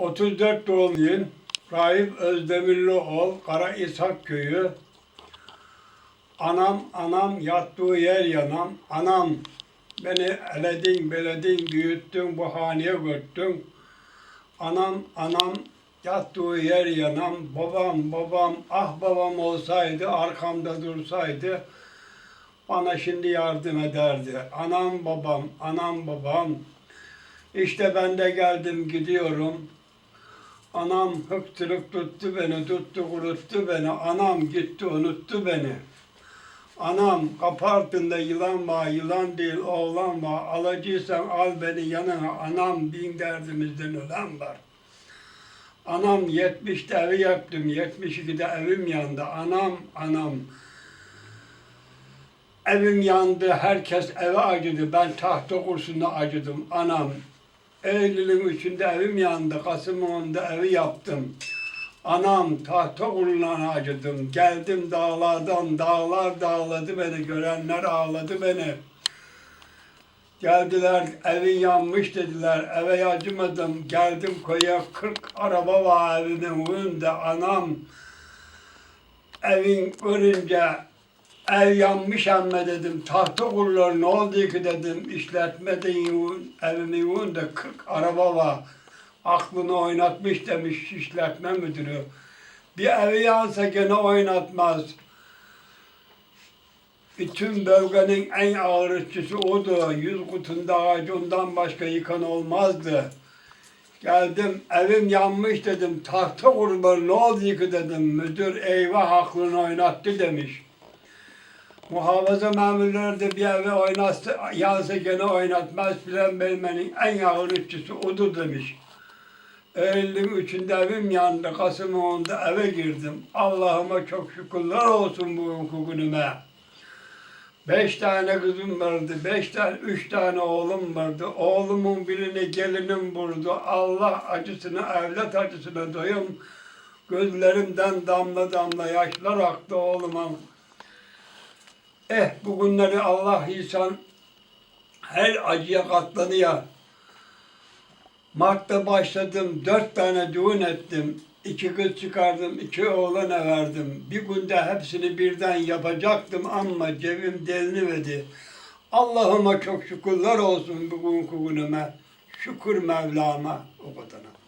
34 doğumluyum. Rahip Özdemirlioğlu, Kara İshak Köyü. Anam, anam yattığı yer yanam. Anam beni eledin, beledin, büyüttün, bu haneye götürdün. Anam, anam yattığı yer yanam. Babam, babam, ah babam olsaydı, arkamda dursaydı bana şimdi yardım ederdi. Anam, babam, anam, babam. İşte ben de geldim gidiyorum. Anam hıktırık tuttu beni, tuttu kuruttu beni. Anam gitti unuttu beni. Anam kapı altında yılan var, yılan değil oğlan var. Alacıysan al beni yanına. Anam bin derdimizden ölen var. Anam 70'te evi yaptım, 72'de evim yandı. Anam, anam. Evim yandı, herkes eve acıdı. Ben tahta kursunda acıdım. Anam, Eylül'ün üçünde evim yandı. Kasım'ın onda evi yaptım. Anam tahta kurulana acıdım. Geldim dağlardan, dağlar dağladı beni. Görenler ağladı beni. Geldiler, evin yanmış dediler. Eve acımadım. Geldim koya 40 araba var evimin önünde. Anam evin görünce ev yanmış emme dedim. Tahta kurulur ne oldu ki dedim. İşletmede yığın, evimin önünde 40 araba var. Aklını oynatmış demiş işletme müdürü. Bir evi yansa gene oynatmaz. Bütün bölgenin en ağır işçisi odu. Yüz kutunda ağacı ondan başka yıkan olmazdı. Geldim evim yanmış dedim. Tahta kurulur ne oldu ki dedim. Müdür eyvah aklını oynattı demiş. Muhafaza memurları da bir evi oynatsa, yansa gene oynatmaz filan bölmenin en ağır işçisi odur demiş. Eylül'ün üçünde evim yandı, Kasım'ın onda eve girdim. Allah'ıma çok şükürler olsun bu günüme. Beş tane kızım vardı, beş tane, üç tane oğlum vardı. Oğlumun birini gelinim vurdu. Allah acısını, evlat acısını doyum. Gözlerimden damla damla yaşlar aktı oğluma. Eh bugünleri Allah insan her acıya katlanıyor. Mart'ta başladım, dört tane düğün ettim. İki kız çıkardım, iki oğlana verdim. Bir günde hepsini birden yapacaktım ama cebim delinmedi. Allah'ıma çok şükürler olsun bugünkü günüme. Şükür Mevlam'a o kadar.